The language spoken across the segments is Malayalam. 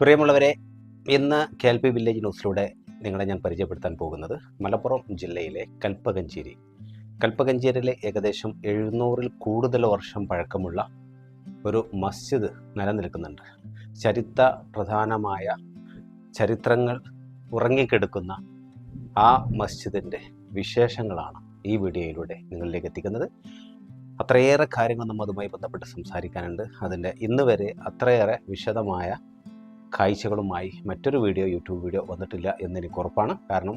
പ്രിയമുള്ളവരെ ഇന്ന് കെ എൽ പി വില്ലേജ് ന്യൂസിലൂടെ നിങ്ങളെ ഞാൻ പരിചയപ്പെടുത്താൻ പോകുന്നത് മലപ്പുറം ജില്ലയിലെ കൽപ്പകഞ്ചേരി. കൽപ്പകഞ്ചേരിയിലെ ഏകദേശം എഴുന്നൂറിൽ കൂടുതൽ വർഷം പഴക്കമുള്ള ഒരു മസ്ജിദ് നിലനിൽക്കുന്നുണ്ട്. ചരിത്ര പ്രധാനമായ ചരിത്രങ്ങൾ ഉറങ്ങിക്കെടുക്കുന്ന ആ മസ്ജിദിന്റെ വിശേഷങ്ങളാണ് ഈ വീഡിയോയിലൂടെ നിങ്ങളിലേക്ക് എത്തിക്കുന്നത്. അത്രയേറെ കാര്യങ്ങൾ നമ്മൾ അതുമായി ബന്ധപ്പെട്ട് സംസാരിക്കാനുണ്ട്. അതിന്റെ ഇന്ന് വരെ അത്രയേറെ വിശദമായ കാഴ്ചകളുമായി മറ്റൊരു വീഡിയോ യൂട്യൂബ് വീഡിയോ വന്നിട്ടില്ല എന്നെനിക്ക് ഉറപ്പാണ്. കാരണം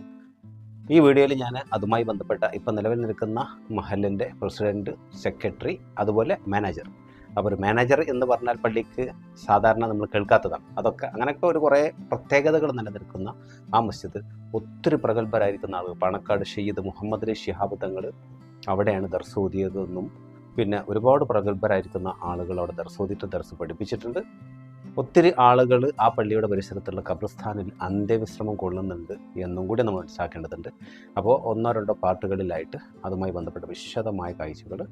ഈ വീഡിയോയിൽ ഞാൻ അതുമായി ബന്ധപ്പെട്ട ഇപ്പം നിലവിൽ നിൽക്കുന്ന മഹലിന്റെ പ്രസിഡന്റ് സെക്രട്ടറി അതുപോലെ മാനേജർ. അപ്പോൾ ഒരു മാനേജർ എന്ന് പറഞ്ഞാൽ പള്ളിക്ക് സാധാരണ നമ്മൾ കേൾക്കാത്തതാണ്. അതൊക്കെ അങ്ങനെയൊക്കെ ഒരു കുറേ പ്രത്യേകതകൾ നിലനിൽക്കുന്ന ആ മസ്ജിദ് ഒത്തിരി പ്രഗത്ഭരായിരിക്കുന്ന ആളുകൾ. പണക്കാട് ഷെയ്ദ് മുഹമ്മദ് അലി ഷിഹാബ് തങ്ങൾ അവിടെയാണ് ദർസ് ഓതിയതെന്നും പിന്നെ ഒരുപാട് പ്രഗത്ഭരായിരിക്കുന്ന ആളുകൾ അവിടെ ദർസ് ഓതിയിട്ട് ദർസ് പഠിപ്പിച്ചിട്ടുണ്ട്. ഒത്തിരി ആളുകൾ ആ പള്ളിയുടെ പരിസരത്തുള്ള ഖബർസ്ഥാനിൽ അന്ത്യവിശ്രമം കൊള്ളുന്നുണ്ട് എന്നും കൂടി നമ്മൾ മനസ്സിലാക്കേണ്ടതുണ്ട്. അപ്പോൾ ഒന്നോ രണ്ടോ പാട്ടുകളിലായിട്ട് അതുമായി ബന്ധപ്പെട്ട വിശദമായ കാഴ്ചകൾ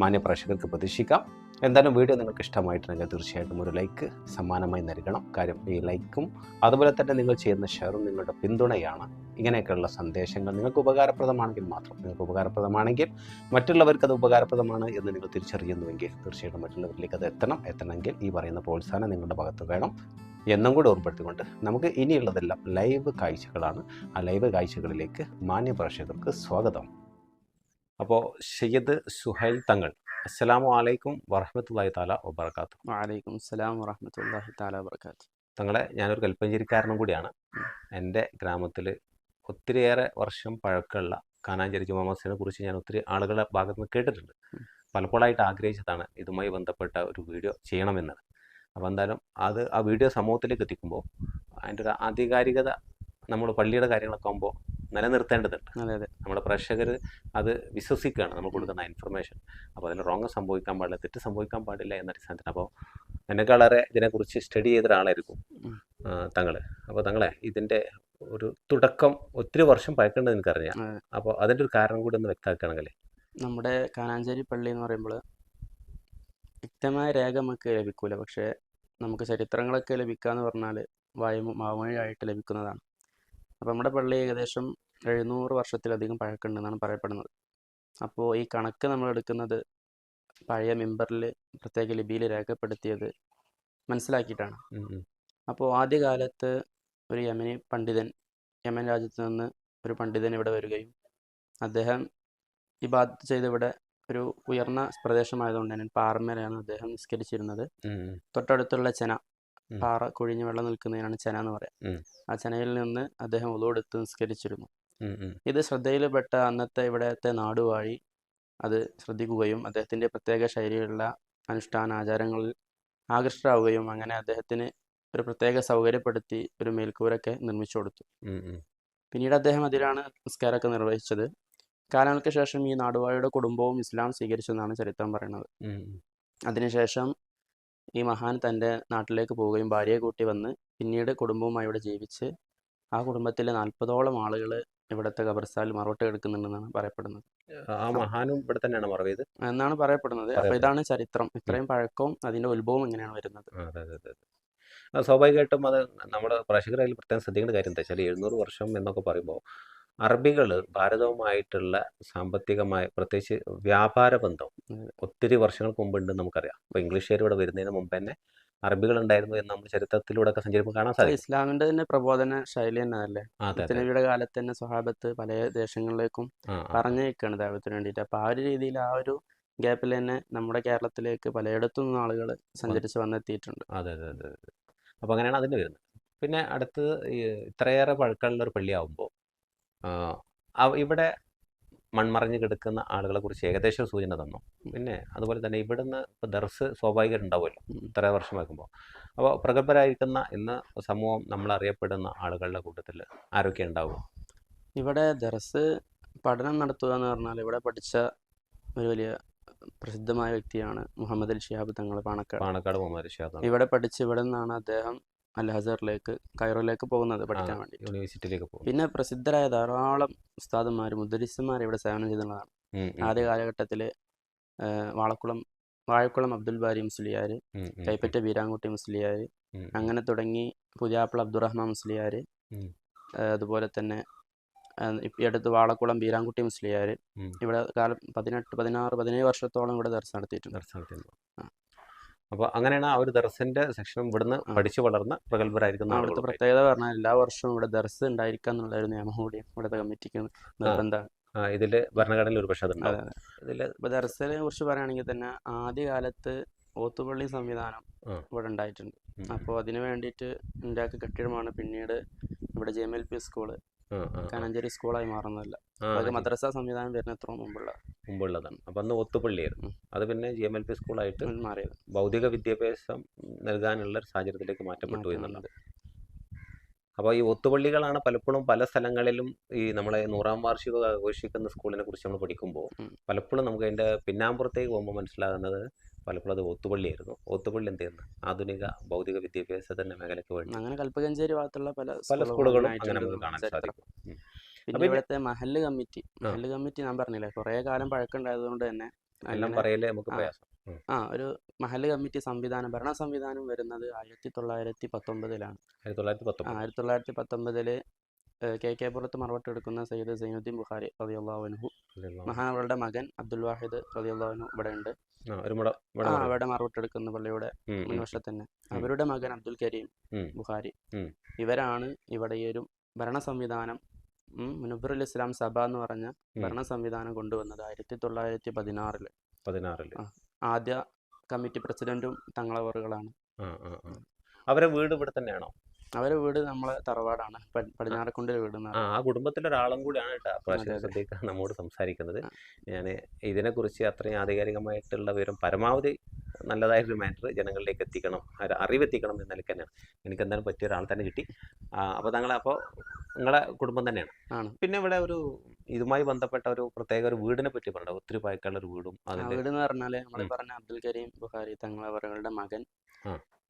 മാന്യപ്രേക്ഷകർക്ക് പ്രതീക്ഷിക്കാം. എന്തായാലും വീഡിയോ നിങ്ങൾക്ക് ഇഷ്ടമായിട്ടുണ്ടെങ്കിൽ തീർച്ചയായിട്ടും ഒരു ലൈക്ക് സമ്മാനമായി നൽകണം. കാര്യം ഈ ലൈക്കും അതുപോലെ തന്നെ നിങ്ങൾ ചെയ്യുന്ന ഷെയറും നിങ്ങളുടെ പിന്തുണയാണ്. ഇങ്ങനെയൊക്കെയുള്ള സന്ദേശങ്ങൾ നിങ്ങൾക്ക് ഉപകാരപ്രദമാണെങ്കിൽ മാത്രം. നിങ്ങൾക്ക് ഉപകാരപ്രദമാണെങ്കിൽ മറ്റുള്ളവർക്ക് അത് ഉപകാരപ്രദമാണ് എന്ന് നിങ്ങൾ തിരിച്ചറിയുന്നുവെങ്കിൽ തീർച്ചയായിട്ടും മറ്റുള്ളവരിലേക്ക് അത് എത്തണം. എത്തണമെങ്കിൽ ഈ പറയുന്ന പ്രോത്സാഹനം നിങ്ങളുടെ ഭാഗത്ത് വേണം. എന്നും കൂടി ഓർമ്മപ്പെടുത്തിക്കൊണ്ട് നമുക്ക് ഇനിയുള്ളതെല്ലാം ലൈവ് കാഴ്ചകളാണ്. ആ ലൈവ് കാഴ്ചകളിലേക്ക് മാന്യ പ്രേക്ഷകർക്ക് സ്വാഗതം. അപ്പോൾ സയ്യദ് സുഹൈൽ തങ്ങൾ അസ്സലാമു അലൈക്കും വറഹമത്തല്ലാഹി താല വബർക്കാത്തു വലൈക്കും അസ്സലാം വറഹമത്തല്ലാഹി താല വബർക്കാത്തു തങ്ങളെ ഞാനൊരു കൽപ്പഞ്ചേരിക്കാരനും കൂടിയാണ്. എന്റെ ഗ്രാമത്തിൽ ഒത്തിരിയേറെ വർഷം പഴക്കമുള്ള കാനാഞ്ചേരി ജുമാ മസ്ജിദിനെ കുറിച്ച് ഞാൻ ഒത്തിരി ആളുകളുടെ ഭാഗത്ത് നിന്ന് കേട്ടിട്ടുണ്ട്. പലപ്പോഴായിട്ട് ആഗ്രഹിച്ചതാണ് ഇതുമായി ബന്ധപ്പെട്ട ഒരു വീഡിയോ ചെയ്യണമെന്ന്. അപ്പോൾ എന്തായാലും അത് ആ വീഡിയോ സമൂഹത്തിലേക്ക് എത്തിക്കുമ്പോൾ അതിന്റെ ഒരു ആധികാരികത നമ്മൾ പള്ളിയുടെ കാര്യങ്ങളൊക്കെ ആകുമ്പോൾ നിലനിർത്തേണ്ടതുണ്ട്. അതെ അതെ. നമ്മുടെ പ്രേക്ഷകർ അത് വിശ്വസിക്കുകയാണ് നമ്മൾ കൊടുക്കുന്ന ഇൻഫർമേഷൻ അപ്പോൾ അതിൽ റോങ് സംഭവിക്കാൻ പാടില്ല തെറ്റ് സംഭവിക്കാൻ പാടില്ല എന്ന അടിസ്ഥാനത്തിൽ. അപ്പോൾ എന്നെക്കാളേറെ ഇതിനെക്കുറിച്ച് സ്റ്റഡി ചെയ്ത ഒരാളായിരിക്കും. തങ്ങൾ അപ്പോൾ തങ്ങളെ. ഇതിന്റെ ഒരു തുടക്കം ഒത്തിരി വർഷം പഴക്കേണ്ടത് എനിക്കറിയാം. അപ്പോൾ അതിന്റെ ഒരു കാരണം കൂടി ഒന്ന് വ്യക്തമാക്കുകയാണെങ്കിൽ നമ്മുടെ കാനാഞ്ചേരി പള്ളി എന്ന് പറയുമ്പോൾ വ്യക്തമായ രേഖ നമുക്ക് ലഭിക്കൂല. പക്ഷേ നമുക്ക് ചരിത്രങ്ങളൊക്കെ ലഭിക്കുക എന്ന് പറഞ്ഞാൽ വായു വാമൊഴിയായിട്ട് ലഭിക്കുന്നതാണ്. അപ്പോൾ നമ്മുടെ പള്ളി ഏകദേശം എഴുന്നൂറ് വർഷത്തിലധികം പഴക്കമുണ്ടെന്നാണ് പറയപ്പെടുന്നത്. അപ്പോൾ ഈ കണക്ക് നമ്മൾ എടുക്കുന്നത് പഴയ മെമ്പറിൽ പ്രത്യേക ലിപിയിൽ രേഖപ്പെടുത്തിയത് മനസ്സിലാക്കിയിട്ടാണ്. അപ്പോൾ ആദ്യകാലത്ത് ഒരു യമനി പണ്ഡിതൻ യമൻ രാജ്യത്ത് നിന്ന് ഒരു പണ്ഡിതൻ ഇവിടെ വരികയും അദ്ദേഹം ഇബാദത്ത് ചെയ്ത് ഇവിടെ ഒരു ഉയർന്ന പ്രദേശമായതുകൊണ്ട് തന്നെ പാറമേലാണ് അദ്ദേഹം നിസ്കരിച്ചിരുന്നത്. തൊട്ടടുത്തുള്ള ചെന. പാറ കുഴിഞ്ഞ് വെള്ളം നിൽക്കുന്നതിനാണ് ചെന എന്ന്. പറയാം. ആ ചെനയിൽ നിന്ന് അദ്ദേഹം ഉളവെടുത്ത് നിസ്കരിച്ചിരുന്നു. ഇത് ശ്രദ്ധയിൽപ്പെട്ട അന്നത്തെ ഇവിടത്തെ നാടുവാഴി അത് ശ്രദ്ധിക്കുകയും അദ്ദേഹത്തിന്റെ പ്രത്യേക ശൈലിയിലുള്ള അനുഷ്ഠാന ആചാരങ്ങളിൽ ആകൃഷ്ടരാവുകയും അങ്ങനെ അദ്ദേഹത്തിന് ഒരു പ്രത്യേക സൗകര്യപ്പെടുത്തി ഒരു മേൽക്കൂരൊക്കെ നിർമ്മിച്ചു കൊടുത്തു. പിന്നീട് അദ്ദേഹം അതിലാണ് നിസ്കാരമൊക്കെ നിർവഹിച്ചത്. കാലങ്ങൾക്ക് ശേഷം ഈ നാടുവാഴിയുടെ കുടുംബവും ഇസ്ലാം സ്വീകരിച്ചെന്നാണ് ചരിത്രം പറയുന്നത്. അതിനുശേഷം ഈ മഹാൻ തന്റെ നാട്ടിലേക്ക് പോവുകയും ഭാര്യയെ കൂട്ടി വന്ന് പിന്നീട് കുടുംബവുമായി ഇവിടെ ജീവിച്ച് ആ കുടുംബത്തിലെ നാൽപ്പതോളം ആളുകൾ ഇവിടുത്തെ ഖബർസ്ഥാനിൽ മറോട്ട് കിടക്കുന്നുണ്ടെന്നാണ് പറയപ്പെടുന്നത്. ആ മഹാനും ഇവിടെ തന്നെയാണ് മറവിയത് എന്നാണ് പറയപ്പെടുന്നത്. അപ്പൊ ഇതാണ് ചരിത്രം. ഇത്രയും പഴക്കവും അതിന്റെ ഉത്ഭവം എങ്ങനെയാണ് വരുന്നത്. സ്വാഭാവികമായിട്ടും അത് നമ്മുടെ പ്രേക്ഷകരായാലും പ്രത്യേകം ശ്രദ്ധിക്കേണ്ട കാര്യം എന്താ വെച്ചാൽ എഴുന്നൂറ് വർഷം എന്നൊക്കെ പറയുമ്പോൾ അറബികൾ ഭാരതവുമായിട്ടുള്ള സാമ്പത്തികമായ പ്രത്യേകിച്ച് വ്യാപാര ബന്ധം ഒത്തിരി വർഷങ്ങൾക്ക് മുമ്പ് ഉണ്ടെന്ന് നമുക്കറിയാം. അപ്പോൾ ഇംഗ്ലീഷുകാർ ഇവിടെ വരുന്നതിന് മുമ്പ് തന്നെ അറബികൾ ഉണ്ടായിരുന്നു എന്ന് നമ്മൾ ചരിത്രത്തിലൂടെ ഒക്കെ സഞ്ചരിക്കുമ്പോൾ കാണാൻ സാധിക്കും. ഇസ്ലാമിന്റെ തന്നെ പ്രബോധന ശൈലി തന്നെ അല്ലേ നബിയുടെ കാലത്ത് തന്നെ സ്വഹാബത്ത് പല ദേശങ്ങളിലേക്കും. പറഞ്ഞേക്കാണ് ദൈവത്തിന് വേണ്ടിയിട്ട്. അപ്പോൾ ആ ഒരു രീതിയിൽ ആ ഒരു ഗ്യാപ്പിൽ തന്നെ നമ്മുടെ കേരളത്തിലേക്ക് പലയിടത്തു നിന്നും ആളുകൾ സഞ്ചരിച്ച് വന്നെത്തിയിട്ടുണ്ട്. അതെ അതെ അതെ അപ്പോൾ അങ്ങനെയാണ് അതിന് വരുന്നത്. പിന്നെ അടുത്തത് ഇത്രയേറെ പഴക്കമുള്ള ഒരു പള്ളിയാവുമ്പോൾ ഇവിടെ മൺമറഞ്ഞ് കിടക്കുന്ന ആളുകളെ കുറിച്ച് ഏകദേശം ഒരു സൂചന തന്നു. പിന്നെ അതുപോലെ തന്നെ ഇവിടുന്ന് ഇപ്പോൾ ദർസ് സ്വാഭാവികരുണ്ടാവുമല്ലോ. ഇത്ര വർഷം വയ്ക്കുമ്പോൾ അപ്പോൾ പ്രഗത്ഭരായിരിക്കുന്ന ഇന്ന് സമൂഹം നമ്മൾ അറിയപ്പെടുന്ന ആളുകളുടെ കൂട്ടത്തിൽ ആരൊക്കെ ഉണ്ടാവും? ഇവിടെ ദർസ് പഠനം നടത്തുക എന്ന് പറഞ്ഞാൽ ഇവിടെ പഠിച്ച ഒരു വലിയ പ്രസിദ്ധമായ വ്യക്തിയാണ് മുഹമ്മദ് അൽ ഷിഹാബ് തങ്ങൾ പാണക്കാട്. പാണക്കാട് മുഹമ്മദ് ഷിഹാബ് ഇവിടെ പഠിച്ച് ഇവിടെ നിന്നാണ് അദ്ദേഹം അൽ ഹസറിലേക്ക് കൈറോയിലേക്ക് പോകുന്നത് പഠിക്കാൻ വേണ്ടി യൂണിവേഴ്സിറ്റിയിലേക്ക് പോകും പിന്നെ പ്രസിദ്ധരായ ധാരാളം ഉസ്താദന്മാർ മുദ്രിസന്മാർ ഇവിടെ സേവനം ചെയ്തിട്ടുള്ളതാണ്. ആദ്യ കാലഘട്ടത്തിൽ വാളക്കുളം വാഴക്കുളം അബ്ദുൽ ബാരി മുസ്ലിയാർ കൈപ്പറ്റ വീരാങ്കുട്ടി മുസ്ലിയാർ അങ്ങനെ തുടങ്ങി പുതിയാപ്പിള അബ്ദുറഹ്മാൻ മുസ്ലിയാർ അതുപോലെ തന്നെ ഈ അടുത്ത് വാളക്കുളം ബീരാൻകുട്ടി മുസ്ലിയാർ ഇവിടെ കാലം പതിനെട്ട് പതിനാറ് പതിനേഴ് വർഷത്തോളം ഇവിടെ ദർശനം നടത്തിയിട്ടുണ്ട്. അപ്പോൾ അങ്ങനെയാണ് ആ ഒരു ദർസിന്റെ സെക്ഷനും ഇവിടുന്ന് പഠിച്ചു വളർന്ന പ്രഗത്ഭരായിരിക്കുന്ന അവിടുത്തെ പ്രത്യേകത പറഞ്ഞാൽ എല്ലാ വർഷവും ഇവിടെ ദർസ് ഉണ്ടായിരിക്കുക എന്നുള്ള ഒരു നിയമം കൂടി ഇവിടുത്തെ കമ്മിറ്റിക്ക് നിർബന്ധമാണ് ഇതിൽ ഭരണഘടനയിൽ ഒരു പക്ഷേ ഇതിൽ അതുണ്ടാവും ഇതിൽ ഇപ്പോൾ ദർസിനെ കുറിച്ച് പറയുകയാണെങ്കിൽ തന്നെ ആദ്യകാലത്ത് ഓത്തുപള്ളി സംവിധാനം. ഇവിടെ ഉണ്ടായിട്ടുണ്ട്. അപ്പോൾ അതിനു വേണ്ടിയിട്ട് ഉണ്ടാക്കിയ കെട്ടിടമാണ് പിന്നീട് ഇവിടെ J M L P school. Kananchery സ്കൂളായി മാറുന്നതല്ല അതൊക്കെ. മദ്രസ സംവിധാനം വരുന്ന എത്ര മുമ്പുള്ള മുമ്പുള്ളതാണ്. അപ്പം അന്ന് ഒത്തുപള്ളിയായിരുന്നു. അത് പിന്നെ ജി എം എൽ പി സ്കൂളായിട്ട് മാറിയത്. ഭൗതിക വിദ്യാഭ്യാസം നൽകാനുള്ള ഒരു സാഹചര്യത്തിലേക്ക് മാറ്റപ്പെട്ടു മാറ്റം എന്നുള്ളത് അപ്പോൾ ഈ ഒത്തുപള്ളികളാണ് പലപ്പോഴും പല സ്ഥലങ്ങളിലും ഈ നമ്മളെ നൂറാം വാർഷികം ആഘോഷിക്കുന്ന സ്കൂളിനെ കുറിച്ച് നമ്മൾ പഠിക്കുമ്പോൾ പലപ്പോഴും നമുക്ക് അതിന്റെ പിന്നാമ്പുറത്തേക്ക് പോകുമ്പോൾ മനസ്സിലാകുന്നത് പലപ്പോഴും അത് ഒത്തുപള്ളിയായിരുന്നു. ഒത്തുപള്ളി എന്ത് ചെയ്യുന്നു? ആധുനിക ഭൗതിക വിദ്യാഭ്യാസത്തിന്റെ മേഖലയ്ക്ക് വേണ്ടി അങ്ങനെ കൽപ്പകഞ്ചേരി ഭാഗത്തുള്ള പല പല സ്കൂളുകളും അങ്ങനെ നമുക്ക് കാണാൻ. സാധിക്കും. പിന്നെ ഇവിടുത്തെ മഹല്ല് കമ്മിറ്റി. മഹല്ല് കമ്മിറ്റി ഞാൻ പറഞ്ഞില്ലേ കുറേ കാലം പഴക്കമുണ്ടായതുകൊണ്ട് തന്നെ എല്ലാം പറയലേ നമുക്ക് ആ. പ്രയാസം. ആ ഒരു മഹല്ല് കമ്മിറ്റി സംവിധാനം ഭരണ സംവിധാനം വരുന്നത് ആയിരത്തി തൊള്ളായിരത്തി പത്തൊമ്പതിലാണ് ആയിരത്തി തൊള്ളായിരത്തി പത്തൊമ്പത് പത്തൊമ്പതിൽ കെ കെ പുറത്ത് മറുപടി മറവട്ടെടുക്കുന്ന സയ്യിദ് സൈനുദ്ദീൻ ബുഖാരി റളിയല്ലാഹു മഹാനവളുടെ മകൻ അബ്ദുൽ വാഹിദ് റളിയല്ലാഹു ഇവിടെ ഉണ്ട് അവിടെ മറവട്ടെടുക്കുന്ന പള്ളിയുടെ മുൻവശം തന്നെ അവരുടെ മകൻ അബ്ദുൽ കരീം ബുഹാരി ബുഖാരി. ഇവരാണ് ഇവിടെ ഈ ഒരു ഭരണ സംവിധാനം മുനബറുൽ ഇസ്ലാം സഭ എന്ന് പറഞ്ഞ ഭരണ സംവിധാനം കൊണ്ടുവന്നത് ആയിരത്തി തൊള്ളായിരത്തി പതിനാറിൽ. പതിനാറിൽ. ആദ്യ കമ്മിറ്റി പ്രസിഡന്റും തങ്ങളവറുകളാണ് അവരെ വീട് ഇവിടെ തന്നെയാണോ? അവരെ വീട് നമ്മളെ തറവാടാണ്. പടിഞ്ഞാറക്കുണ്ടിൽ പടിഞ്ഞാറക്കുണ്ടിലെ വീട് ആ കുടുംബത്തിലെ ഒരാളും കൂടിയാണ് കേട്ടോ അതെ, പ്രാവശ്യം ശ്രദ്ധിക്കാൻ നമ്മോട് സംസാരിക്കുന്നത്. ഞാൻ ഇതിനെക്കുറിച്ച് അത്രയും ആധികാരികമായിട്ടുള്ള വിവരം പരമാവധി നല്ലതായിട്ടൊരു മാറ്റർ ജനങ്ങളിലേക്ക് എത്തിക്കണം അറിവെത്തിക്കണം എന്ന നിലയ്ക്ക് തന്നെയാണ്. എനിക്ക് എന്തായാലും പറ്റിയ ഒരാൾ തന്നെ കിട്ടി. അപ്പോൾ താങ്കൾ അപ്പോൾ നിങ്ങളെ കുടുംബം തന്നെയാണ്. ആണ്. പിന്നെ ഇവിടെ ഒരു ഇതുമായി ബന്ധപ്പെട്ട ഒരു പ്രത്യേക ഒരു വീടിനെ പറ്റി പറഞ്ഞു ഒത്തിരി പഴക്കമുള്ള ഒരു വീടും വീട് എന്ന് പറഞ്ഞാൽ നമ്മൾ പറഞ്ഞ അബ്ദുൽ കരീം ബുഖാരി അവരുടെ മകൻ.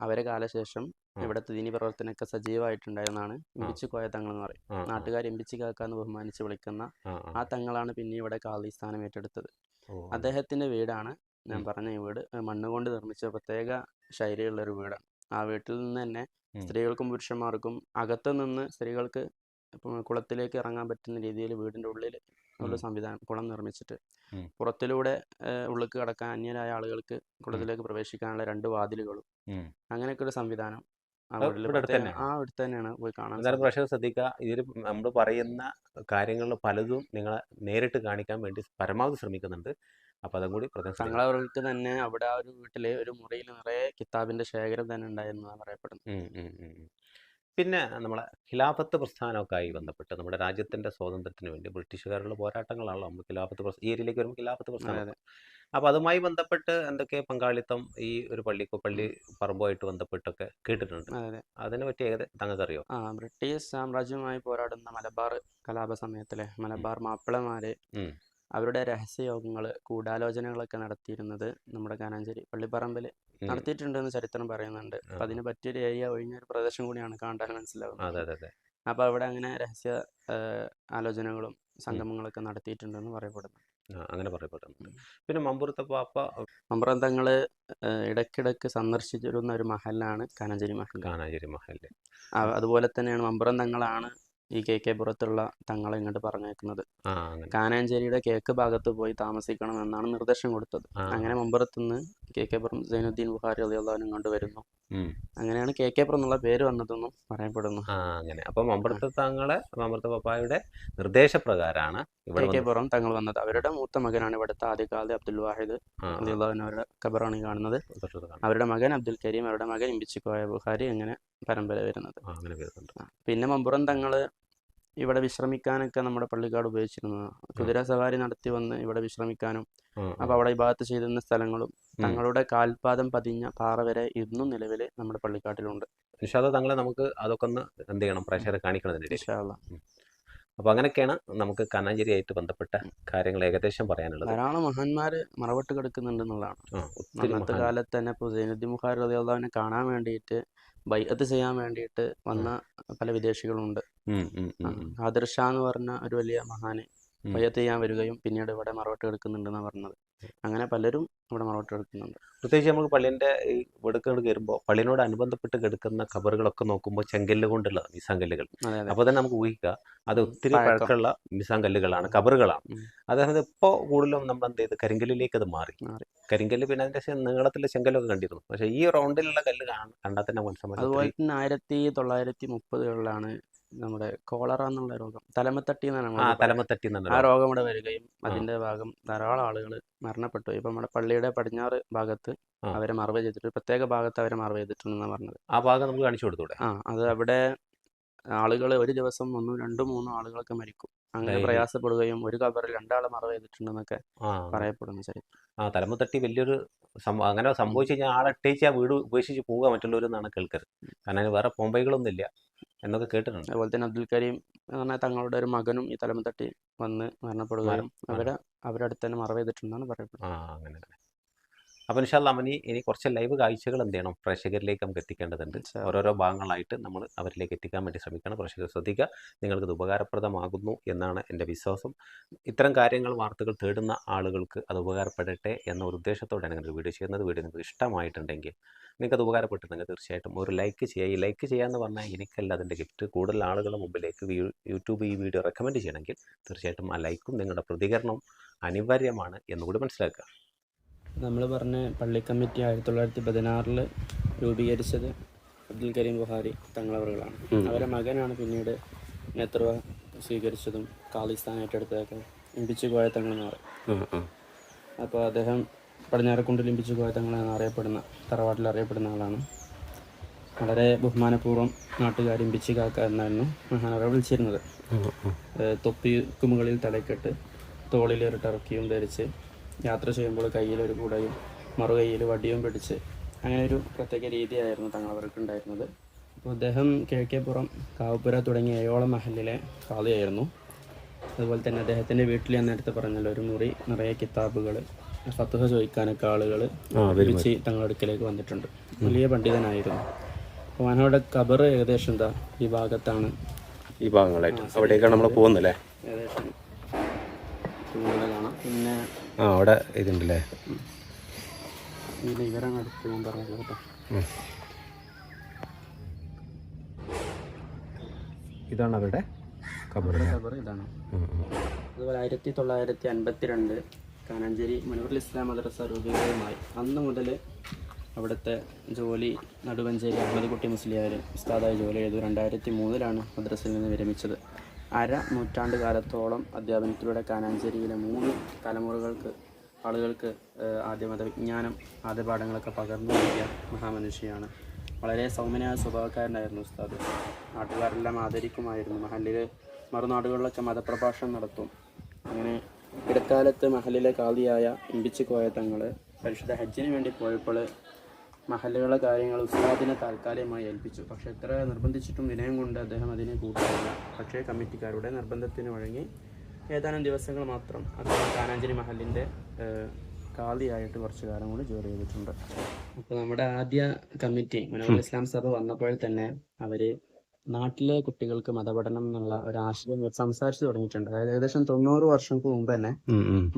അവരെ കാലശേഷം. ഇവിടുത്തെ ദീനി പ്രവർത്തനമൊക്കെ സജീവമായിട്ടുണ്ടായിരുന്നാണ്. ഇമ്പിച്ചു കോയ തങ്ങൾ എന്ന് പറയും. ആ, എംപിച്ച് നാട്ടുകാർ ഇമ്പിച്ചു കാക്കാന്ന് ബഹുമാനിച്ച് വിളിക്കുന്ന ആ, ആ. തങ്ങളാണ് പിന്നെ ഇവിടെ കാളി സ്ഥാനം ഏറ്റെടുത്തത്. അദ്ദേഹത്തിന്റെ വീടാണ് ഞാൻ പറഞ്ഞ ഈ വീട് മണ്ണ് കൊണ്ട് നിർമ്മിച്ച പ്രത്യേക ശൈലിയുള്ള ഒരു വീടാണ്. ആ വീട്ടിൽ നിന്ന് തന്നെ. സ്ത്രീകൾക്കും പുരുഷന്മാർക്കും അകത്ത് നിന്ന് സ്ത്രീകൾക്ക് കുളത്തിലേക്ക് ഇറങ്ങാൻ പറ്റുന്ന രീതിയിൽ വീടിന്റെ ഉള്ളിൽ ഉള്ള സംവിധാനം കുളം നിർമ്മിച്ചിട്ട് പുറത്തിലൂടെ ഉള്ളിക്ക് കടക്കാൻ അന്യരായ ആളുകൾക്ക് കുളത്തിലേക്ക് പ്രവേശിക്കാനുള്ള രണ്ട് വാതിലുകളും. അങ്ങനെയൊക്കെ ഒരു സംവിധാനം തന്നെയാണോ? പോയി കാണാൻ ശ്രദ്ധിക്കുക. ഇതിൽ നമ്മൾ പറയുന്ന കാര്യങ്ങളിൽ പലതും നിങ്ങളെ നേരിട്ട് കാണിക്കാൻ വേണ്ടി പരമാവധി ശ്രമിക്കുന്നുണ്ട്. അപ്പോൾ അതും കൂടി തങ്ങളവർക്ക് തന്നെ അവിടെ ആ ഒരു വീട്ടിലെ ഒരു മുറിയിൽ നിറയെ കിതാബിന്റെ ശേഖരം തന്നെ ഉണ്ടായിരുന്നതാണ് പറയപ്പെടുന്നത്. പിന്നെ നമ്മളെ ഖിലാഫത്ത് പ്രസ്ഥാനമൊക്കെ ആയി ബന്ധപ്പെട്ട് നമ്മുടെ രാജ്യത്തിന്റെ സ്വാതന്ത്ര്യത്തിന് വേണ്ടി ബ്രിട്ടീഷുകാരുള്ള പോരാട്ടങ്ങളാണല്ലോ നമ്മൾ ഖിലാഫത്ത് ഈ ഏരിയയിലേക്ക് വരുമ്പോൾ ഖിലാഫത്ത് പ്രസ്ഥാനം അപ്പോൾ അതുമായി ബന്ധപ്പെട്ട് എന്തൊക്കെ പങ്കാളിത്തം ഈ ഒരു പള്ളി പള്ളി പറമ്പുമായിട്ട് ബന്ധപ്പെട്ടൊക്കെ കേട്ടിട്ടുണ്ട്. അതെ അതെ. അതിനെ പറ്റി ഏകദേശം താങ്കൾക്ക് അറിയോ ആ ബ്രിട്ടീഷ് സാമ്രാജ്യവുമായി പോരാടുന്ന മലബാർ കലാപ സമയത്തിലെ മലബാർ മാപ്പിളമാര്. അവരുടെ രഹസ്യയോഗങ്ങൾ ഗൂഢാലോചനകളൊക്കെ നടത്തിയിരുന്നത് നമ്മുടെ കാനാഞ്ചേരി പള്ളിപ്പറമ്പിൽ നടത്തിയിട്ടുണ്ട് നടത്തിയിട്ടുണ്ടെന്ന് ചരിത്രം പറയുന്നുണ്ട്. അപ്പം അതിന് പറ്റിയൊരു ഏരിയ ഒഴിഞ്ഞ ഒരു പ്രദേശം കൂടിയാണ് കാണാൻ മനസ്സിലാവുന്നത് അപ്പോൾ അവിടെ അങ്ങനെ രഹസ്യ ആലോചനകളും സംഗമങ്ങളൊക്കെ നടത്തിയിട്ടുണ്ടെന്ന് പറയപ്പെടുന്നു. അങ്ങനെ പറയപ്പെടുന്നുണ്ട് പിന്നെ മമ്പുറത്തെ പാപ്പ അമ്പ്രന്തങ്ങൾ ഇടക്കിടക്ക് സന്ദർശിച്ചിരുന്ന ഒരു മഹലാണ് കാനാഞ്ചേരി മഹൽ. കാനാഞ്ചേരി മഹൽ അതുപോലെ തന്നെയാണ് മമ്പ്രന്തങ്ങളാണ് ഈ കെ കെ പുറത്തുള്ള തങ്ങളെ ഇങ്ങോട്ട് പറഞ്ഞേക്കുന്നത്. കാനാഞ്ചേരിയുടെ കിഴക്ക് ഭാഗത്ത് പോയി താമസിക്കണം എന്നാണ് നിർദ്ദേശം കൊടുത്തത്. അങ്ങനെ മുമ്പറത്തുനിന്ന് കെ കെ പുറം സൈനുദ്ദീൻ ബുഹാരി അലിയുള്ളവനും ഇങ്ങോട്ട് വരുന്നു. അങ്ങനെയാണ് കെ കെ പുറം എന്നുള്ള പേര് വന്നതെന്നും പറയപ്പെടുന്നു. അങ്ങനെ. അപ്പൊ മമ്പുറത്തെ തങ്ങളെ മമ്പുറത്തെ പപ്പായുടെ നിർദ്ദേശപ്രകാരമാണ് കെ കെ. പുറം തങ്ങൾ വന്നത്. അവരുടെ മൂത്ത മകനാണ് ഇവിടുത്തെ ആദ്യകാല അബ്ദുൽ വാഹിദ് ആ, അവരുടെ ഖബറാണ് ഈ കാണുന്നത്. അവരുടെ മകൻ അബ്ദുൽ കരീം അവരുടെ മകൻ ഇമ്പിച്ചിക്കോയ ബുഹാരി അങ്ങനെ പരമ്പര വരുന്നത്. അങ്ങനെ വരുന്നുണ്ട്. പിന്നെ മമ്പുറം തങ്ങൾ ഇവിടെ വിശ്രമിക്കാനൊക്കെ നമ്മുടെ പള്ളിക്കാട് ഉപയോഗിച്ചിരുന്നു. കുതിര സവാരി നടത്തി വന്ന് ഇവിടെ വിശ്രമിക്കാനും അപ്പൊ അവിടെ ഇബാദത്ത് ചെയ്തിരുന്ന സ്ഥലങ്ങളും തങ്ങളുടെ കാൽപാദം പതിഞ്ഞ പാറ വരെ ഇന്നും നിലവിൽ നമ്മുടെ പള്ളിക്കാട്ടിലുണ്ട്. നിഷാദ തങ്ങളെ നമുക്ക് അതൊക്കെ ഒന്ന് എന്ത് ചെയ്യണം പ്രേക്ഷകരെ കാണിക്കണം അപ്പൊ അങ്ങനെയൊക്കെയാണ് നമുക്ക് കനാഞ്ചേരിയായിട്ട് ബന്ധപ്പെട്ട കാര്യങ്ങൾ ഏകദേശം പറയാനുള്ളത്. ധാരാളം മഹാന്മാര് മറവിട്ട് കിടക്കുന്നുണ്ട് എന്നുള്ളതാണ്. അന്നത്തെ കാലത്ത് തന്നെ ഇപ്പൊ സൈനുദ്ദീൻ മുഖാർ റളിയല്ലാഹുവിനെ കാണാൻ വേണ്ടിയിട്ട് ബൈഅത്ത് ചെയ്യാൻ വേണ്ടിയിട്ട് വന്ന പല വിദേശികളുണ്ട് ഉം, ഉം, ഉം, ഉം. ആദിർ ഷാ എന്ന് പറഞ്ഞ ഒരു വലിയ മഹാന്. ബൈഅത്ത് ചെയ്യാൻ വരികയും പിന്നീട് ഇവിടെ മറവട്ട് എടുക്കുന്നുണ്ടെന്നാണ് പറഞ്ഞത് അങ്ങനെ പലരും ഇവിടെ മറവിട്ട് എടുക്കുന്നുണ്ട് പ്രത്യേകിച്ച് നമുക്ക് പള്ളിന്റെ ഈ വെടുക്കുകൾ കയറുമ്പോൾ പള്ളിനോട് അനുബന്ധപ്പെട്ട് കിടക്കുന്ന കബറുകളൊക്കെ നോക്കുമ്പോൾ ചെങ്കല്ല് കൊണ്ടുള്ള മിസാങ്കല്ലുകൾ അപ്പോൾ തന്നെ നമുക്ക് ഊഹിക്കുക അത് ഒത്തിരി പഴക്കം. പഴക്കമുള്ള മിസാങ്കല്ലുകളാണ് കബറുകളാണ് അതായത് ഇപ്പോൾ കൂടുതലും നമ്മൾ എന്ത് ചെയ്ത് കരിങ്കല്ലിലേക്ക് അത് മാറി. കരിങ്കല്ല് പിന്നെ അതിന്റെ നീളത്തിലെ ചെങ്കല്ലൊക്കെ കണ്ടിരുന്നു. പക്ഷേ ഈ റൗണ്ടിലുള്ള കല്ല് കാണ- കണ്ടാൽ തന്നെ മനസ്സിലായി അതുപോലെ തന്നെ ആയിരത്തി തൊള്ളായിരത്തി മുപ്പതുകളിലാണ് നമ്മുടെ കോളറ എന്നുള്ള രോഗം തലമത്തട്ടി എന്നാണ് തലമത്തട്ടി ആ രോഗം. ഇവിടെ വരികയും അതിന്റെ ഭാഗം ധാരാളം ആളുകൾ മരണപ്പെട്ടു. ഇപ്പൊ നമ്മുടെ പള്ളിയുടെ പടിഞ്ഞാറ് ഭാഗത്ത്. അവരെ മറവ് ചെയ്തിട്ട് പ്രത്യേക ഭാഗത്ത് അവരെ മറവ് ചെയ്തിട്ടുണ്ടെന്നാണ് പറഞ്ഞത്. ആ ഭാഗം നമുക്ക് കാണിച്ചു കൊടുത്തൂടെ? ആ അത് അവിടെ ആളുകൾ ഒരു ദിവസം ഒന്നും രണ്ടും മൂന്നും ആളുകളൊക്കെ മരിക്കും. അങ്ങനെ പ്രയാസപ്പെടുകയും ഒരു കബറിൽ രണ്ടാളെ മറവ് ചെയ്തിട്ടുണ്ടെന്നൊക്കെ പറയപ്പെടുന്നു ശരി. ആ തലമുത്തട്ടി വലിയൊരു സംഭവം അങ്ങനെ സംഭവിച്ചു കഴിഞ്ഞാൽ ആളെ ഇട്ടേച്ച് ആ വീട് ഉപേക്ഷിച്ച് പോവുക മറ്റുള്ളവരെന്നാണ് കേൾക്കരുത് കാരണം അതിന് വേറെ പോംബൈകളൊന്നും ഇല്ല എന്നൊക്കെ കേട്ടിട്ടുണ്ട് അതുപോലെ തന്നെ അബ്ദുൽ കരീം എന്ന് പറഞ്ഞാൽ തങ്ങളുടെ ഒരു മകനും ഈ തലമത്തട്ടി വന്ന് മരണപ്പെടുകയും മരണം. അവരെ അവരുടെ അടുത്ത് തന്നെ മറവ് ചെയ്തിട്ടുണ്ടെന്നാണ് പറയപ്പെടുന്നത് അപ്പോൾ ഇൻഷാല്ല അമനി ഇനി കുറച്ച് ലൈവ് കാഴ്ചകൾ എന്ത് ചെയ്യണം? പ്രേക്ഷകരിലേക്ക് നമുക്ക് എത്തിക്കേണ്ടതുണ്ട്. ഓരോരോ ഭാഗങ്ങളായിട്ട് നമ്മൾ അവരിലേക്ക് എത്തിക്കാൻ വേണ്ടി ശ്രമിക്കണം. പ്രേക്ഷകർ ശ്രദ്ധിക്കുക. നിങ്ങൾക്കത് ഉപകാരപ്രദമാകുന്നു എന്നാണ് എന്റെ വിശ്വാസം. ഇത്തരം കാര്യങ്ങൾ വാർത്തകൾ തേടുന്ന ആളുകൾക്ക് അത് ഉപകാരപ്പെടട്ടെ എന്ന ഒരു ഉദ്ദേശത്തോടെയാണ് നിങ്ങൾ വീഡിയോ ചെയ്യുന്നത്. വീഡിയോ നിങ്ങൾക്ക് ഇഷ്ടമായിട്ടുണ്ടെങ്കിൽ നിങ്ങൾക്ക് അത് ഉപകാരപ്പെട്ടിട്ടുണ്ടെങ്കിൽ തീർച്ചയായിട്ടും ഒരു ലൈക്ക് ചെയ്യുക. ഈ ലൈക്ക് ചെയ്യാന്ന് പറഞ്ഞാൽ എനിക്കല്ല അതിന്റെ ഗിഫ്റ്റ് കൂടുതൽ ആളുകളുടെ മുമ്പിലേക്ക് യൂട്യൂബ് ഈ വീഡിയോ റെക്കമെൻഡ് ചെയ്യണമെങ്കിൽ തീർച്ചയായിട്ടും ആ ലൈക്കും നിങ്ങളുടെ പ്രതികരണവും അനിവാര്യമാണ് എന്നുകൂടി മനസ്സിലാക്കുക. നമ്മൾ പറഞ്ഞ പള്ളി കമ്മിറ്റി ആയിരത്തി തൊള്ളായിരത്തി പതിനാറിൽ രൂപീകരിച്ചത് അബ്ദുൽ കരീം ബുഹാരി തങ്ങളവറുകളാണ്. അവരുടെ മകനാണ് പിന്നീട് നേതൃത്വ സ്വീകരിച്ചതും ഖാലിസ്ഥാൻ ഏറ്റെടുത്തതൊക്കെ ഇമ്പിച്ചു കോയ തങ്ങൾ എന്ന് പറയും. അപ്പോൾ അദ്ദേഹം പടിഞ്ഞാറക്കുണ്ടിൽ ഇമ്പിച്ചു കോയ തങ്ങൾ എന്നറിയപ്പെടുന്ന തറവാട്ടിൽ അറിയപ്പെടുന്ന ആളാണ്. വളരെ ബഹുമാനപൂർവം നാട്ടുകാർ ഇമ്പിച്ചു കാക്ക എന്നായിരുന്നു മഹാനവരെ വിളിച്ചിരുന്നത്. തൊപ്പിക്കുമുകളിൽ തൊപ്പിക്ക് മുകളിൽ തലക്കെട്ട് തോളിൽ ഒരു ടർക്കിയും ധരിച്ച് യാത്ര ചെയ്യുമ്പോൾ കയ്യിൽ ഒരു മറു കയ്യിൽ വടിയും പിടിച്ച് അങ്ങനെ ഒരു പ്രത്യേക രീതിയായിരുന്നു തങ്ങളവർക്ക് ഉണ്ടായിരുന്നത് അപ്പോൾ അദ്ദേഹം കിഴക്കേപ്പുറം കാവപ്പുര തുടങ്ങിയ ഏഴോളം മഹലിലെ കാളിയായിരുന്നു അതുപോലെ തന്നെ അദ്ദേഹത്തിന്റെ വീട്ടിൽ ഞാൻ നേരത്തെ പറഞ്ഞല്ലോ ഒരു മുറി നിറയെ കിതാബുകൾ ഫത്തുഹ ചോദിക്കാനൊക്കെ ആളുകൾ വിളിച്ച് തങ്ങളുടെ അടുക്കലേക്ക് വന്നിട്ടുണ്ട്. വലിയ പണ്ഡിതനായിരുന്നു. അപ്പോൾ മനോടെ കബർ ഏകദേശം എന്താ? ഈ ഭാഗത്താണ്. ഈ ഭാഗങ്ങളായിട്ട്. അവിടേക്കാണ് നമ്മൾ പോകുന്നല്ലേ ഏകദേശം ഇങ്ങനെ കാണാം. പിന്നെ ആ അവിടെ ഇതുണ്ടല്ലേ? അടുത്ത് ഞാൻ കേട്ടോ. ഇതാണ് അവരുടെ കബർ ഇതാണ്. അതുപോലെ ആയിരത്തി തൊള്ളായിരത്തി അൻപത്തി രണ്ട് കാനാഞ്ചേരി മുനവറുൽ ഇസ്ലാം മദ്രസ രൂപീകൃതമായി. അന്ന് മുതൽ അവിടുത്തെ ജോലി നടുവഞ്ചേരി അഹമ്മദ് കുട്ടി മുസ്ലിയാർ ഉസ്താദായി ജോലി ചെയ്തു. രണ്ടായിരത്തി മൂന്നിലാണ് മദ്രസയിൽ നിന്ന് വിരമിച്ചത്. അര നൂറ്റാണ്ട് കാലത്തോളം അധ്യാപനത്തിലൂടെ കാനാഞ്ചേരിയിലെ മൂന്ന് തലമുറകൾക്ക് ആളുകൾക്ക് ഏഹ്, ആദ്യ മതവിജ്ഞാനം ആദ്യ പാഠങ്ങളൊക്കെ പകർന്നു നൽകിയ മഹാമനുഷ്യയാണ്. വളരെ സൗമ്യനായ സ്വഭാവക്കാരനായിരുന്നു ഉസ്താദ്. നാട്ടുകാരെല്ലാം ആദരിക്കുമായിരുന്നു. മഹലിൽ മറുനാടുകളിലൊക്കെ മതപ്രഭാഷണം നടത്തും. അങ്ങനെ ഇടക്കാലത്ത് മഹലിലെ കാതിയായ ഇമ്പിച്ച് കോയ തങ്ങൾ പരിശുദ്ധ ഹജ്ജിന് വേണ്ടി പോയപ്പോൾ മഹല്ലുകളുടെ കാര്യങ്ങൾ ഉസ്താദിനെ താൽക്കാലികമായി ഏൽപ്പിച്ചു. പക്ഷെ എത്ര നിർബന്ധിച്ചിട്ടും വിനയം കൊണ്ട് അദ്ദേഹം അതിനെ കൂട്ടിയില്ല പക്ഷേ കമ്മിറ്റിക്കാരുടെ നിർബന്ധത്തിന് വഴങ്ങി ഏതാനും ദിവസങ്ങൾ മാത്രം അദ്ദേഹം കാനാഞ്ചേരി മഹലിന്റെ കാളിയായിട്ട് കുറച്ച് കാലം കൂടി ജോലി ചെയ്തിട്ടുണ്ട്. അപ്പോൾ നമ്മുടെ ആദ്യ കമ്മിറ്റി മുനവർ ഇസ്ലാം സഭ വന്നപ്പോൾ തന്നെ അവർ നാട്ടിലെ കുട്ടികൾക്ക് മതപഠനം എന്നുള്ള ഒരു ആശയം സംസാരിച്ചു തുടങ്ങിയിട്ടുണ്ട്. അതായത് ഏകദേശം തൊണ്ണൂറ് വർഷങ്ങൾക്ക് മുമ്പ് തന്നെ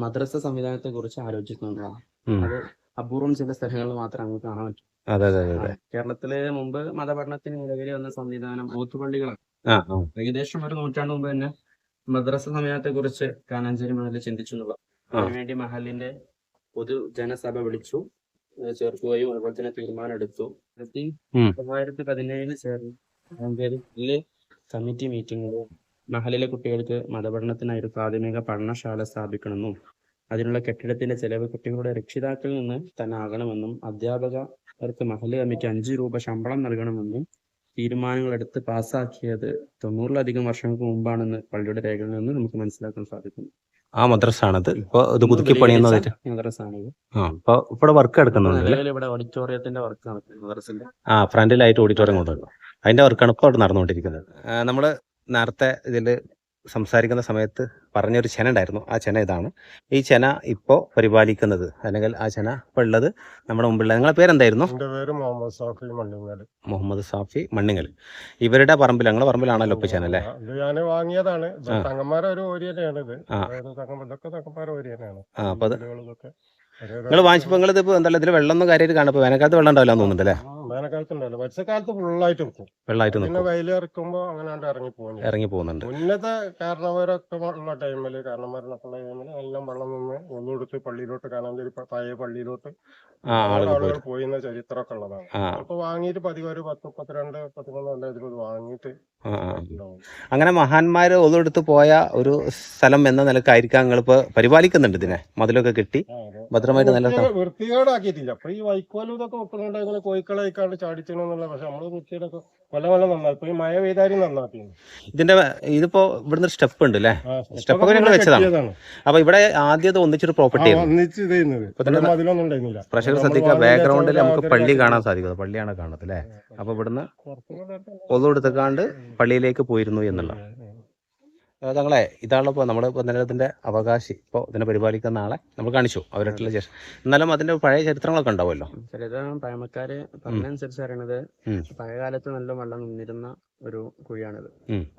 മദ്രസ സംവിധാനത്തെ കുറിച്ച് ആലോചിക്കുന്നുണ്ടാണ് അത് അപൂർവം ചില സ്ഥലങ്ങളിൽ മാത്രം നമുക്ക് കാണാൻ പറ്റും. അതെ അതെ അതെ കേരളത്തിൽ മുമ്പ് മതപഠനത്തിന് നിലവിൽ വന്ന സംവിധാനം ആ ഏകദേശം ഒരു നൂറ്റാണ്ട് മുമ്പ് തന്നെ മദ്രസ സമയത്തെ കുറിച്ച് കാനാഞ്ചേരി മഹലിൽ ചിന്തിച്ചു എന്നുള്ള. അതിനുവേണ്ടി മഹലിന്റെ പൊതു ജനസഭ വിളിച്ചു ചേർക്കുകയും അതുപോലെ തന്നെ തീരുമാനം എടുത്തു. തൊള്ളായിരത്തി പതിനേഴിൽ ചേർന്ന് കാനാഞ്ചേരിയിൽ കമ്മിറ്റി മീറ്റിങ്ങുകളും മഹലിലെ കുട്ടികൾക്ക് മതപഠനത്തിനായി ഒരു പ്രാഥമിക പഠനശാല സ്ഥാപിക്കണമെന്നും അതിനുള്ള കെട്ടിടത്തിന്റെ ചെലവ് കുട്ടികളുടെ രക്ഷിതാക്കളിൽ നിന്ന് തന്നെ ആകണമെന്നും അധ്യാപകർക്ക് മഹൽ കമ്മിറ്റി അഞ്ച് രൂപ ശമ്പളം നൽകണമെന്നും തീരുമാനങ്ങൾ എടുത്ത് പാസ്സാക്കിയത് തൊണ്ണൂറിലധികം വർഷങ്ങൾക്ക് മുമ്പാണെന്ന് പള്ളിയുടെ രേഖകളിൽ നിന്ന് നമുക്ക് മനസ്സിലാക്കാൻ സാധിക്കുന്നു. ആ മദ്രസ ആണത് ഇപ്പൊ ഇത് പുതുക്കി പണിയുന്നത് ഇവിടെ വർക്ക് നടക്കുന്നുണ്ട് അല്ലേ? നിലവിൽ ഇവിടെ ഓഡിറ്റോറിയത്തിന്റെ വർക്ക് നടക്കുന്നു ആ ഫ്രണ്ടിലായിട്ട് ഓഡിറ്റോറിയം കൊണ്ടുവന്നു. അതിന്റെ വർക്കാണ് ഇപ്പോൾ അവിടെ നടന്നുകൊണ്ടിരിക്കുന്നത്. നമ്മൾ നേരത്തെ ഇതിൽ സംസാരിക്കുന്ന സമയത്ത് പറഞ്ഞൊരു ചെന ഉണ്ടായിരുന്നു. ആ ചെന ഇതാണ്. ഈ ചെന ഇപ്പോൾ പരിപാലിക്കുന്നത് അല്ലെങ്കിൽ ആ ചെന ഇപ്പോൾ ഉള്ളത് നമ്മുടെ മുമ്പിലുള്ള നിങ്ങളുടെ പേരെന്തായിരുന്നു? മുഹമ്മദ് സാഫി മണ്ണിങ്ങാട് മുഹമ്മദ് സാഫി മണ്ണിങ്ങൽ. ഇവരുടെ പറമ്പിൽ ഞങ്ങളുടെ പറമ്പിലാണല്ലോ ഇപ്പോൾ ചെന അല്ലേ? ഞാൻ വാങ്ങിയതാണ്. ആ. അപ്പോൾ നിങ്ങൾ വാങ്ങിച്ചപ്പോൾ നിങ്ങൾ ഇതിപ്പോൾ എന്തായാലും ഇതിൽ വെള്ളം ഒന്നും കാര്യമായിട്ട് കാണുമ്പോൾ വേനൽക്കാലത്ത് വെള്ളം ഉണ്ടാവില്ല തോന്നുന്നുണ്ട് അല്ലേ? ആ, വേനൽക്കാലത്ത് ഉണ്ടാവില്ല വർഷക്കാലത്ത് ഫുള്ളായിട്ട് നിൽക്കും വെള്ളമായിട്ട് പിന്നെ നിൽക്കും വെയിൽ ഇറക്കുമ്പോ അങ്ങനെ ഇറങ്ങി പോകും ഇറങ്ങി പോകുന്നുണ്ട്. മുന്നത്തെ കാരണവരൊക്കെ ഉള്ള ടൈമിൽ കാരണവരൊക്കെ ഉള്ള ടൈമിൽ എല്ലാം വെള്ളം നിന്ന് ഒന്നും എടുത്ത് പള്ളിയിലോട്ട് കാണാൻ പഴയ പള്ളിയിലോട്ട് ആ ആളുകൾ പോയി. ആളുകൾ പോയിരുന്ന ചരിത്രമൊക്കെ ഉള്ളതാണ്. ആ. അപ്പൊ വാങ്ങിയിട്ട് പതിവ് ഒരു പത്ത് മുപ്പത്തിരണ്ട് പതിമൂന്ന് കൊല്ലം വാങ്ങിയിട്ട് ആ, ആ. ഉണ്ടാവും. അങ്ങനെ മഹാന്മാർ ഒതെടുത്ത് പോയ ഒരു സ്ഥലം എന്ന നിലക്കായിരിക്കാം നിങ്ങളിപ്പോൾ പരിപാലിക്കുന്നുണ്ട് ഇതിനെ. മതിലൊക്കെ കെട്ടി. ആ. ഭദ്രമായിട്ട് നല്ല വൃത്തികേട് വൃത്തികേടാക്കിയിട്ടില്ല. അപ്പൊ ഈ വൈക്കോലും ഇതൊക്കെ വെക്കുന്നുണ്ട്. ഇങ്ങനെ കോഴിക്കളെ അയക്കാണ്ട് ചാടിച്ചെന്നുള്ള പക്ഷെ നമ്മൾ കുത്തിയിടൊക്കെ കൊല്ലം കൊല്ലം നന്നായി ഇപ്പൊ ഈ മഴ പെയ്താലും നന്നാക്കി ഇതിന്റെ ഇതിപ്പോ ഇവിടുന്ന് സ്റ്റെപ്പ് ഉണ്ട് അല്ലേ സ്റ്റെപ്പ് വെച്ചതാണ്. അപ്പൊ ഇവിടെ ആദ്യത്തെ ഒന്നിച്ചൊരു പ്രോപ്പർട്ടി പ്രശ്നം ഒന്നിച്ച് ഉണ്ടായിരുന്നില്ല. പ്രഷർ ശ്രദ്ധിക്കുക ബാക്ക്ഗ്രൗണ്ടിൽ നമുക്ക് പള്ളി കാണാൻ സാധിക്കും പള്ളിയാണ് കാണുന്നത് അല്ലേ അപ്പൊ ഇവിടുന്ന് ഒന്നും അടുത്ത് പള്ളിയിലേക്ക് പോയിരുന്നു എന്നുള്ള തങ്ങളെ ഇതാണ് ഇപ്പോൾ നമ്മുടെ ഇപ്പോൾ നിലത്തിന്റെ അവകാശി ഇപ്പോൾ ഇതിനെ പരിപാലിക്കുന്ന ആളെ നമ്മൾ കാണിച്ചു അവരായിട്ടുള്ള ശേഷം. എന്നാലും അതിന്റെ പഴയ ചരിത്രങ്ങളൊക്കെ ഉണ്ടാവുമല്ലോ? ചരിത്രം പഴമക്കാര് പറഞ്ഞനുസരിച്ച് പറയണത് പഴയകാലത്ത് പഴയ കാലത്ത് നല്ല വെള്ളം നിന്നിരുന്ന ഒരു കുഴിയാണിത്.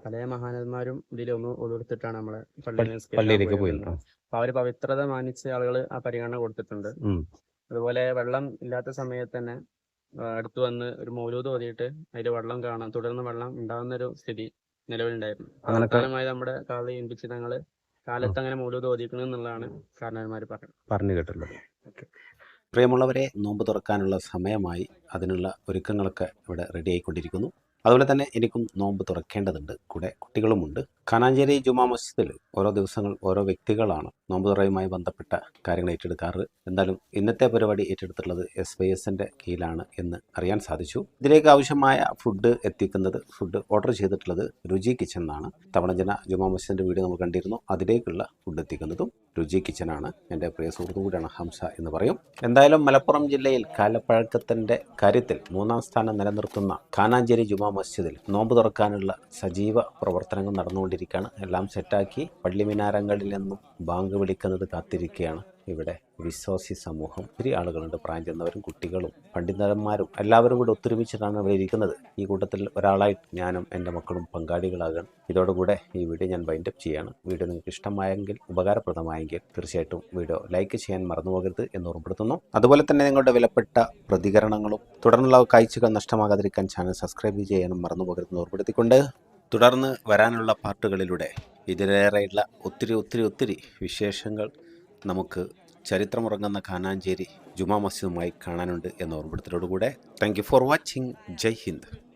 പല മഹാനന്മാരും ഇതിലൊന്ന് ഒതുകൊടുത്തിട്ടാണ് നമ്മളെ പള്ളിയിലേക്ക് പോയിരുന്നത്. പോയിരുന്നു അപ്പൊ അവർ പവിത്രത മാനിച്ച ആളുകൾ ആ പരിഗണന കൊടുത്തിട്ടുണ്ട്. അതുപോലെ വെള്ളം ഇല്ലാത്ത സമയത്ത് തന്നെ അടുത്ത് വന്ന് ഒരു മൗലൂദ് ഓതിയിട്ട് അതിൽ വെള്ളം കാണാം തുടർന്ന് വെള്ളം ഉണ്ടാകുന്ന ഒരു സ്ഥിതി നിലവിലുണ്ടായിരുന്നു. അവസാനമായി നമ്മുടെ കാളി ഏൽപ്പിച്ച് ഞങ്ങൾ കാലത്ത് അങ്ങനെ എന്നുള്ളതാണ് കാരണവന്മാർ പറഞ്ഞു കേട്ടുള്ളത് പ്രിയമുള്ളവരെ നോമ്പ് തുറക്കാനുള്ള സമയമായി. അതിനുള്ള ഒരുക്കങ്ങളൊക്കെ ഇവിടെ റെഡി ആയിക്കൊണ്ടിരിക്കുന്നു. അതുപോലെ തന്നെ എനിക്കും നോമ്പ് തുറക്കേണ്ടതുണ്ട്. കൂടെ കുട്ടികളുമുണ്ട്. കാനാഞ്ചേരി ജുമാ മസ്ജിദിൽ ഓരോ ദിവസങ്ങൾ ഓരോ വ്യക്തികളാണ് നോമ്പ് തുറയുമായി ബന്ധപ്പെട്ട കാര്യങ്ങൾ ഏറ്റെടുക്കാറ്. എന്തായാലും ഇന്നത്തെ പരിപാടി ഏറ്റെടുത്തിട്ടുള്ളത് എസ് വൈ എസിന്റെ കീഴിലാണ് എന്ന് അറിയാൻ സാധിച്ചു. ഇതിലേക്ക് ആവശ്യമായ ഫുഡ് എത്തിക്കുന്നത് ഫുഡ് ഓർഡർ ചെയ്തിട്ടുള്ളത് രുചി കിച്ചൺ എന്നാണ്. തവണജന ജുമാ മസ്ജിദിന്റെ വീട് നമ്മൾ കണ്ടിരുന്നു. അതിലേക്കുള്ള ഫുഡ് എത്തിക്കുന്നതും രുചി കിച്ചനാണ് എന്റെ പ്രിയ സുഹൃത്തു കൂടിയാണ് ഹംസ എന്ന് പറയും. എന്തായാലും മലപ്പുറം ജില്ലയിൽ കാലപ്പഴക്കത്തിന്റെ കാര്യത്തിൽ മൂന്നാം സ്ഥാനം നിലനിർത്തുന്ന കാനാഞ്ചേരി ജുമാ മസ്ജിദിൽ നോമ്പ് തുറക്കാനുള്ള സജീവ പ്രവർത്തനങ്ങൾ നടന്നുകൊണ്ടിരിക്കുകയാണ്. എല്ലാം സെറ്റാക്കി പള്ളിമിനാരങ്ങളിൽ നിന്നും ബാങ്ക് വിളിക്കുന്നത് കാത്തിരിക്കുകയാണ്. ഇവിടെ വിശ്വാസി സമൂഹം ഒത്തിരി ആളുകളുണ്ട്. പ്രായം ചെന്നവരും കുട്ടികളും പണ്ഡിതന്മാരും എല്ലാവരും കൂടെ ഒത്തൊരുമിച്ചിട്ടാണ് ഇവിടെ ഇരിക്കുന്നത്. ഈ കൂട്ടത്തിൽ ഒരാളായിട്ട് ഞാനും എന്റെ മക്കളും പങ്കാളികളാകണം ഇതോടുകൂടെ ഈ വീഡിയോ ഞാൻ വൈൻഡ് അപ്പ് ചെയ്യാണ്. വീഡിയോ നിങ്ങൾക്ക് ഇഷ്ടമായെങ്കിൽ ഉപകാരപ്രദമായെങ്കിൽ തീർച്ചയായിട്ടും വീഡിയോ ലൈക്ക് ചെയ്യാൻ മറന്നു പോകരുത് എന്ന് ഓർമ്മപ്പെടുത്തുന്നു. അതുപോലെ തന്നെ നിങ്ങളുടെ വിലപ്പെട്ട പ്രതികരണങ്ങളും തുടർന്നുള്ള കാഴ്ചകൾ നഷ്ടമാകാതിരിക്കാൻ ചാനൽ സബ്സ്ക്രൈബ് ചെയ്യാനും മറന്നു പോകരുതെന്ന് ഓർമ്മപ്പെടുത്തിക്കൊണ്ട് തുടർന്ന് വരാനുള്ള പാർട്ടുകളിലൂടെ ഇതിലേറെയുള്ള ഒത്തിരി ഒത്തിരി ഒത്തിരി വിശേഷങ്ങൾ നമുക്ക് ചരിത്രമുറങ്ങുന്ന കാനാഞ്ചേരി ജുമാ മസ്ജിദുമായി കാണാനുണ്ട് എന്ന ഓർമ്മപ്പെടുത്തലോടുകൂടെ. Thank you for watching Jai Hind.